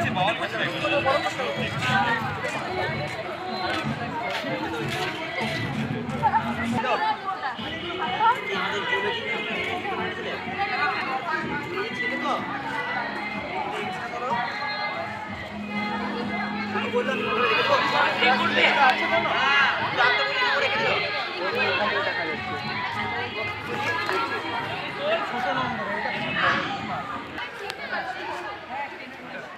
বললাম করে রেখে দেবো আচ্ছা না রাত করে রেখে দেবো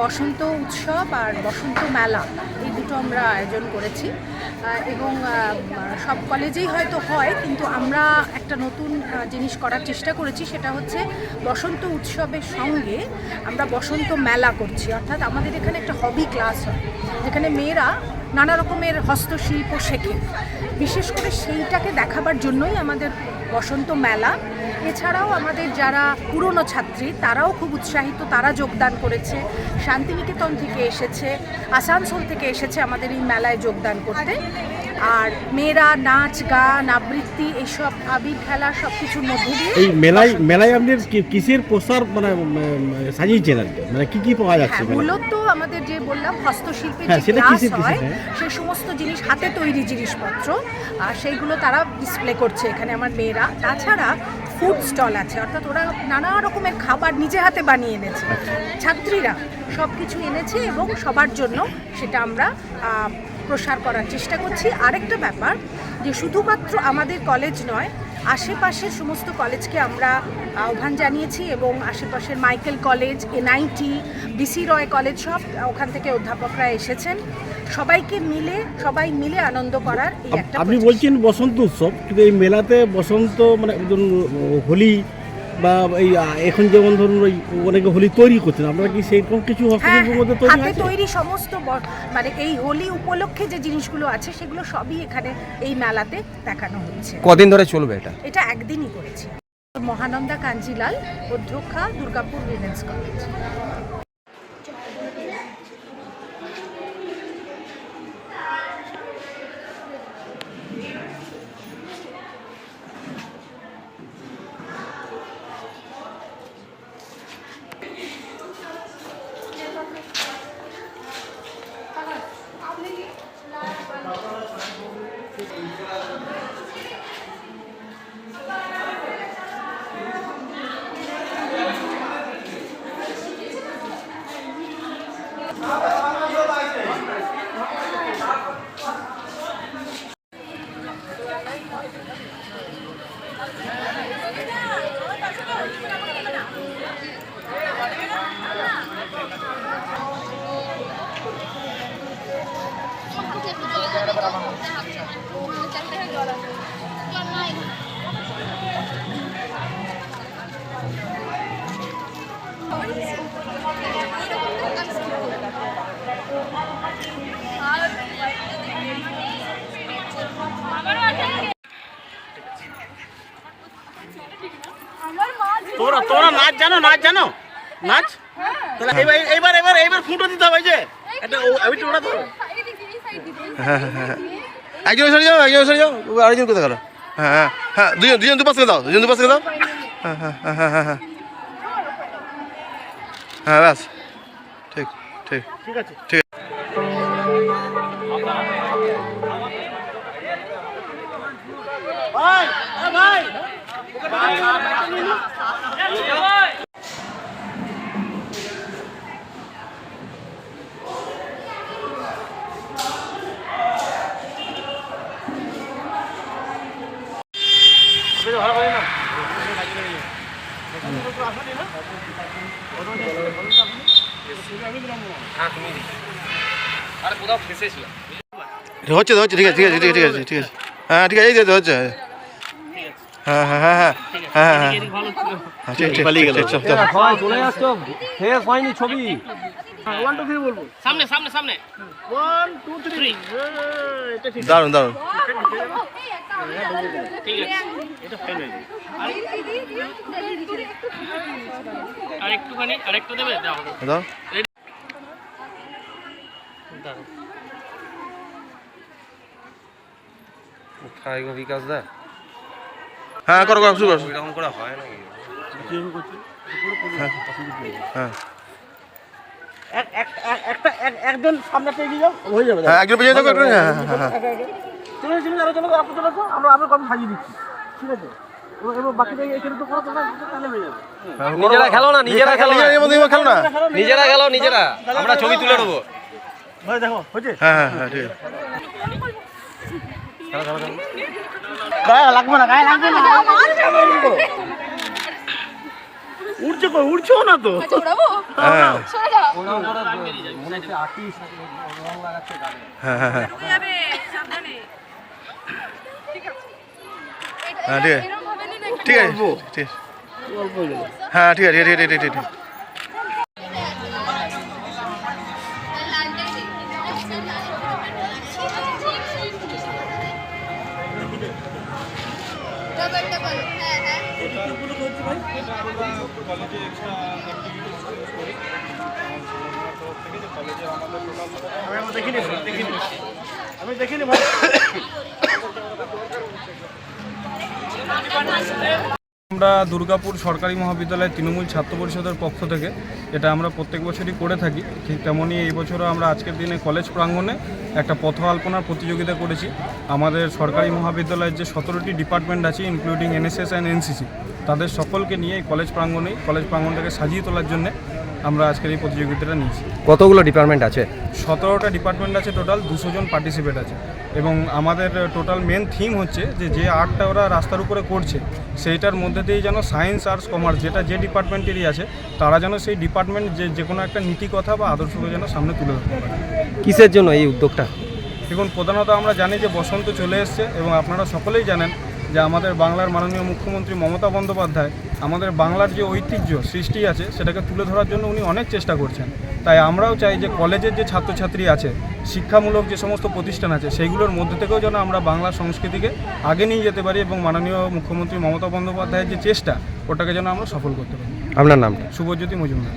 বসন্ত উৎসব আর বসন্ত মেলা, এই দুটো আমরা আয়োজন করেছি। এবং সব কলেজেই হয়তো হয়, কিন্তু আমরা একটা নতুন জিনিস করার চেষ্টা করেছি, সেটা হচ্ছে বসন্ত উৎসবের সঙ্গে আমরা বসন্ত মেলা করছি। অর্থাৎ আমাদের এখানে একটা হবি ক্লাস হয়, যেখানে মেয়েরা নানা রকমের হস্তশিল্প শেখে। বিশেষ করে সেইটাকে দেখাবার জন্যই আমাদের বসন্ত মেলা। এছাড়াও আমাদের যারা পুরনো ছাত্রী, তারাও খুব উৎসাহিত, তারা যোগদান করেছে। শান্তিনিকেতন থেকে এসেছে, আসানসোল থেকে এসেছে আমাদের এই মেলায় যোগদান করতে। আর মেয়েরা নাচ গান আবৃত্তি এইসব আবির খেলা সব কিছুর মধ্যে দিয়ে এই মেলায় মেলায় আপনি কিসের প্রসার মানে সাজিয়েছেন আর কি? মানে কি কি পাওয়া যাচ্ছে হ্যাঁ মূলত আমাদের যে বললাম হস্তশিল্পের হ্যাঁ, যে ক্লাস হয় হ্যাঁ। সেই সমস্ত জিনিস হাতে তৈরি জিনিসপত্র আর সেইগুলো তারা ডিসপ্লে করছে এখানে আমার মেয়েরা তাছাড়া ফুড স্টল আছে অর্থাৎ ওরা নানা রকমের খাবার নিজে হাতে বানিয়ে এনেছে আচ্ছা। ছাত্রীরা সব কিছু এনেছে এবং সবার জন্য সেটা আমরা প্রসার করার চেষ্টা করছি। আরেকটা ব্যাপার যে শুধুমাত্র আমাদের কলেজ নয় আশেপাশের সমস্ত কলেজকে আমরা আহ্বান জানিয়েছি এবং আশেপাশের Michael college NIT BC Roy college সব ওখান থেকে অধ্যাপকরা এসেছেন। সবাইকে মিলে সবাই মিলে আনন্দ করার এই একটা আপনি বলছেন বসন্ত উৎসব কিন্তু এই মেলাতে বসন্ত মানে হোলি বা এই এখন যেমন ধরুন ওই অনেকে হোলি তৈরি করছেন আপনারা কি সেইরকম কিছু হ্যাঁ হস্তশিল্পের মধ্যে তৈরি হাতে আছে? তৈরি সমস্ত মানে এই হোলি উপলক্ষে যে জিনিসগুলো আছে সেগুলো সবই এখানে এই মেলাতে দেখানো হচ্ছে। কদিন ধরে চলবে এটা? এটা একদিনই করেছি। মহানন্দা কাঞ্জিলাল অধ্যক্ষা দুর্গাপুর উইমেন্স কলেজ। তোমরা তোমরা নাচ জানো নাচ জানো? নাচ? তাহলে এবার এবার এবার এবার ফুটো দিতে হবে যে। একটা ও- ওইটা ওটা ধরো। একজন সরে যাও একজন সরে যাও। আরেকজন কোথায় গেল? হ্যাঁ হ্যাঁ হ্যাঁ দুজন দুজন দুপাশ দাও দুজন দুপাশ দাও। হ্যাঁ হ্যাঁ হ্যাঁ হ্যাঁ হ্যাঁ হ্যাঁ। হ্যাঁ ব্যাস। ঠিক ঠিক। ঠিক আছে। ঠিক। হচ্ছে হচ্ছে ঠিক আছে ঠিক আছে ঠিক আছে ঠিক আছে হ্যাঁ ঠিক আছে, এই তো হচ্ছে হ্যাঁ হ্যাঁ হ্যাঁ হ্যাঁ। হ্যাঁ হ্যাঁ হ্যাঁ শেষ হয়নি ছবি। ওয়ান টু থ্রি বলব। সামনে সামনে সামনে। One two three. এটা ঠিক। দারুণ দারুণ। ঠিক আছে। এটা ফাইন আর একটুখানি আর দেবে? দাও দাও। খাই গো বিকাশ দা। হ্যাঁ করো করো শুরু এরকম করে হয় নাকি? হ্যাঁ একজন সামনে এগিয়ে যাও হয়ে যাবে। হ্যাঁ একজন হ্যাঁ হ্যাঁ হ্যাঁ। চলে আপনি চলে আমরা আমরা কম সাজিয়ে দিচ্ছি ঠিক আছে? হয়ে যাবে। নিজেরা খেলো না নিজেরা খেলো না। নিজেরা খেলো না। নিজেরা খেলো নিজেরা। আমরা ছবি তুলে নেব দেখো হ্যাঁ হ্যাঁ হ্যাঁ ঠিক আছে। গায়ে লাগবে না গায়ে লাগবে না। উঠছে কই? না তো। হ্যাঁ। হ্যাঁ হ্যাঁ হ্যাঁ। হ্যাঁ ঠিক আছে। ঠিক আছে। ঠিক আছে। হ্যাঁ ঠিক আছে ঠিক আছে ঠিক আছে। है আমি দেখিনি দেখিনি। আমি দেখিনি আমরা দুর্গাপুর সরকারি মহাবিদ্যালয় তৃণমূল ছাত্র পরিষদের পক্ষ থেকে এটা আমরা প্রত্যেক বছরই করে থাকি। ঠিক তেমনই এই বছরও আমরা আজকের দিনে কলেজ প্রাঙ্গণে একটা পথ আলপনার প্রতিযোগিতা করেছি। আমাদের সরকারি মহাবিদ্যালয়ের যে সতেরোটি ডিপার্টমেন্ট আছে ইনক্লুডিং এনএসএস অ্যান্ড এনসিসি তাদের সকলকে নিয়ে এই কলেজ প্রাঙ্গণেই কলেজ প্রাঙ্গণটাকে সাজিয়ে তোলার জন্য আমরা আজকের এই প্রতিযোগিতাটা নিয়েছি। কতগুলো ডিপার্টমেন্ট আছে? সতেরোটা ডিপার্টমেন্ট আছে টোটাল দুশো জন পার্টিসিপেট আছে। এবং আমাদের টোটাল মেন থিম হচ্ছে যে যে আর্টটা ওরা রাস্তার উপরে করছে সেইটার মধ্যে দিয়েই যেন সায়েন্স আর্টস কমার্স যেটা যে ডিপার্টমেন্টেরই আছে তারা যেন সেই ডিপার্টমেন্ট যে যে কোনো একটা নীতি কথা বা আদর্শকে যেন সামনে তুলে ধরতে পারে। কিসের জন্য এই উদ্যোগটা? দেখুন প্রধানত আমরা জানি যে বসন্ত চলে এসছে এবং আপনারা সকলেই জানেন যে আমাদের বাংলার মাননীয় মুখ্যমন্ত্রী মমতা বন্দ্যোপাধ্যায় আমাদের বাংলার যে ঐতিহ্য সৃষ্টি আছে সেটাকে তুলে ধরার জন্য উনি অনেক চেষ্টা করছেন। তাই আমরাও চাই যে কলেজের যে ছাত্রছাত্রী আছে শিক্ষামূলক যে সমস্ত প্রতিষ্ঠান আছে সেইগুলোর মধ্যে থেকেও যেন আমরা বাংলা সংস্কৃতিকে আগে নিয়ে যেতে পারি এবং মাননীয় মুখ্যমন্ত্রী মমতা বন্দ্যোপাধ্যায়ের যে চেষ্টা ওটাকে যেন আমরা সফল করতে পারি। আপনার নাম শুভজ্যোতি মজুমদার।